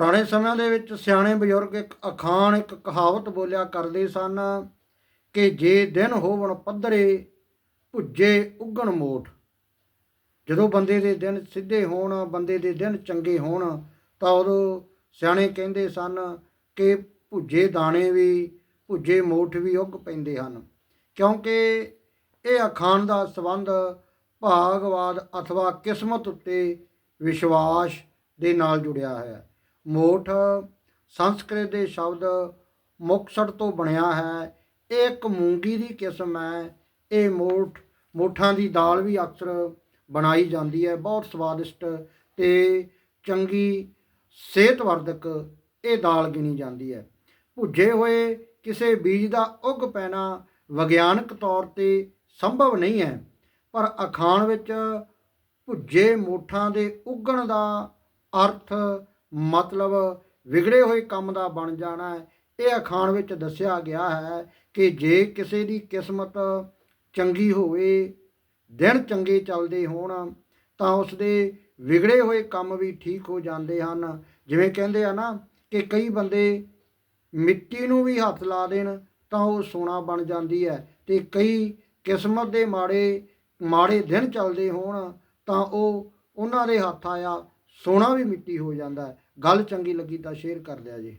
ਪੁਰਾਣੇ ਸਮਿਆਂ ਦੇ ਵਿੱਚ ਸਿਆਣੇ ਬਜ਼ੁਰਗ ਇੱਕ ਅਖਾਣ, ਇੱਕ ਕਹਾਵਤ ਬੋਲਿਆ ਕਰਦੇ ਸਨ ਕਿ ਜੇ ਦਿਨ ਹੋਵਣ ਪੱਧਰੇ, ਭੁੱਜੇ ਉੱਗਣ ਮੋਠ ਜਦੋਂ ਬੰਦੇ ਦੇ ਦਿਨ ਸਿੱਧੇ ਹੋਣ, ਬੰਦੇ ਦੇ ਦਿਨ ਚੰਗੇ ਹੋਣ, ਤਾਂ ਉਦੋਂ ਸਿਆਣੇ ਕਹਿੰਦੇ ਸਨ ਕਿ ਭੁੱਜੇ ਦਾਣੇ ਵੀ, ਭੁੱਜੇ ਮੋਠ ਵੀ ਉੱਗ ਪੈਂਦੇ ਹਨ। ਕਿਉਂਕਿ ਇਹ ਅਖਾਣ ਦਾ ਸੰਬੰਧ ਭਾਗਵਾਦ ਅਥਵਾ ਕਿਸਮਤ ਉੱਤੇ ਵਿਸ਼ਵਾਸ ਦੇ ਨਾਲ ਜੁੜਿਆ ਹੈ। ਮੋਠ ਸੰਸਕ੍ਰਿਤ ਦੇ ਸ਼ਬਦ ਮੁਕਸੜ ਤੋਂ ਬਣਿਆ ਹੈ। ਇਹ ਇੱਕ ਮੂੰਗੀ ਦੀ ਕਿਸਮ ਹੈ। ਇਹ ਮੋਠ, ਮੋਠਾਂ ਦੀ ਦਾਲ ਵੀ ਅਕਸਰ ਬਣਾਈ ਜਾਂਦੀ ਹੈ। ਬਹੁਤ ਸਵਾਦਿਸ਼ਟ ਤੇ ਚੰਗੀ ਸਿਹਤਵਰਧਕ ਇਹ ਦਾਲ ਗਿਣੀ ਜਾਂਦੀ ਹੈ। ਭੁੱਜੇ ਹੋਏ ਕਿਸੇ ਬੀਜ ਦਾ ਉੱਗ ਪੈਣਾ ਵਿਗਿਆਨਕ ਤੌਰ ਤੇ ਸੰਭਵ ਨਹੀਂ ਹੈ, ਪਰ ਅਖਾਣ ਵਿੱਚ ਭੁੱਜੇ ਮੋਠਾਂ ਦੇ ਉੱਗਣ ਦਾ ਅਰਥ ਮਤਲਬ ਵਿਗੜੇ ਹੋਏ ਕੰਮ ਦਾ ਬਣ ਜਾਣਾ ਹੈ। ਇਹ ਅਖਾਣ ਵਿੱਚ ਦੱਸਿਆ ਗਿਆ ਹੈ ਕਿ ਜੇ ਕਿਸੇ ਦੀ ਕਿਸਮਤ ਚੰਗੀ ਹੋਵੇ, ਦਿਨ ਚੰਗੇ ਚੱਲਦੇ ਹੋਣ, ਤਾਂ ਉਸ ਦੇ ਵਿਗੜੇ ਹੋਏ ਕੰਮ ਵੀ ਠੀਕ ਹੋ ਜਾਂਦੇ ਹਨ। ਜਿਵੇਂ ਕਹਿੰਦੇ ਆ ਨਾ ਕਿ ਕਈ ਬੰਦੇ ਮਿੱਟੀ ਨੂੰ ਵੀ ਹੱਥ ਲਾ ਦੇਣ ਤਾਂ ਉਹ ਸੋਨਾ ਬਣ ਜਾਂਦੀ ਹੈ ਤੇ ਕਈ ਕਿਸਮਤ ਦੇ ਮਾੜੇ ਮਾੜੇ ਦਿਨ ਚੱਲਦੇ ਹੋਣ ਤਾਂ ਉਹ ਉਹਨਾਂ ਦੇ ਹੱਥ ਆਇਆ ਸੋਨਾ ਵੀ ਮਿੱਟੀ ਹੋ ਜਾਂਦਾ ਹੈ। ਗੱਲ ਚੰਗੀ ਲੱਗੀ ਤਾਂ ਸ਼ੇਅਰ ਕਰ ਦਿਆ ਜੀ।